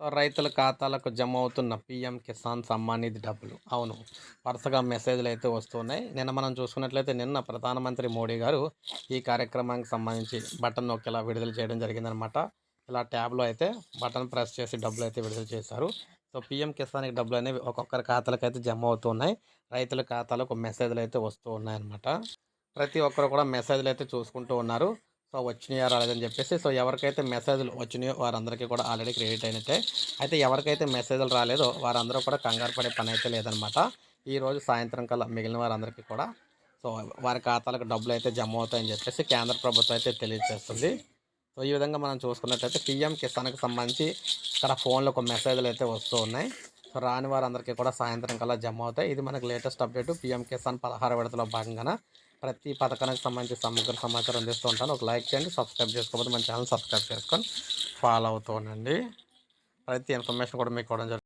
రైతుల ఖాతాలకు జమ అవుతున్న పీఎం కిసాన్ సమ్మాన్ నిధి డబ్బులు. అవును వరుసగా మెసేజ్లు అయితే వస్తున్నాయి. నిన్న మనం చూసుకున్నట్లయితే నిన్న ప్రధానమంత్రి మోడీ గారు ఈ కార్యక్రమానికి సంబంధించి బటన్ నొక్కేలా విడుదల చేయడం జరిగిందనమాట ఇలా ట్యాబ్లో అయితే బటన్ ప్రెస్ చేసి డబ్బులు అయితే విడుదల చేశారు. సో పిఎం కిసాన్కి డబ్బులు అనేవి ఒక్కొక్కరి ఖాతాలకు అయితే జమ అవుతున్నాయి రైతుల ఖాతాలకు మెసేజ్లు అయితే వస్తూ ఉన్నాయన్నమాట. ప్రతి ఒక్కరు కూడా మెసేజ్లు అయితే చూసుకుంటూ ఉన్నారు. సో వచ్చినాయో రాలేదని చెప్పేసి సో ఎవరికైతే మెసేజ్లు వచ్చినాయో వారందరికీ కూడా ఆల్రెడీ క్రెడిట్ అయినట్టే. అయితే ఎవరికైతే మెసేజ్లు రాలేదో వారందరూ కూడా కంగారు పడే పని అయితే లేదనమాట. ఈరోజు సాయంత్రం కల్లా మిగిలిన వారందరికీ కూడా సో వారి ఖాతాలకు డబ్బులు అయితే జమ అవుతాయని చెప్పేసి కేంద్ర ప్రభుత్వం అయితే తెలియజేస్తుంది. సో ఈ విధంగా మనం చూసుకున్నట్టయితే పిఎం కిసాన్కి సంబంధించి ఇక్కడ ఫోన్లో ఒక మెసేజ్లు అయితే వస్తూ ఉన్నాయి. సో రాని వారందరికీ కూడా సాయంత్రం కల్లా జమ అవుతాయి. ఇది మనకు లేటెస్ట్ అప్డేట్. పిఎం కిసాన్ పదహారు విడతలో భాగంగా ప్రతి పథకానికి సంబంధించి సమగ్ర సమాచారం అందిస్తూ ఉంటాను. ఒక లైక్ చేయండి సబ్స్క్రైబ్ చేసుకోకపోతే మన ఛానల్ సబ్స్క్రైబ్ చేసుకొని ఫాలో అవుతూ ఉండండి. ప్రతి ఇన్ఫర్మేషన్ కూడా మీకు ఇవ్వడం జరుగుతుంది.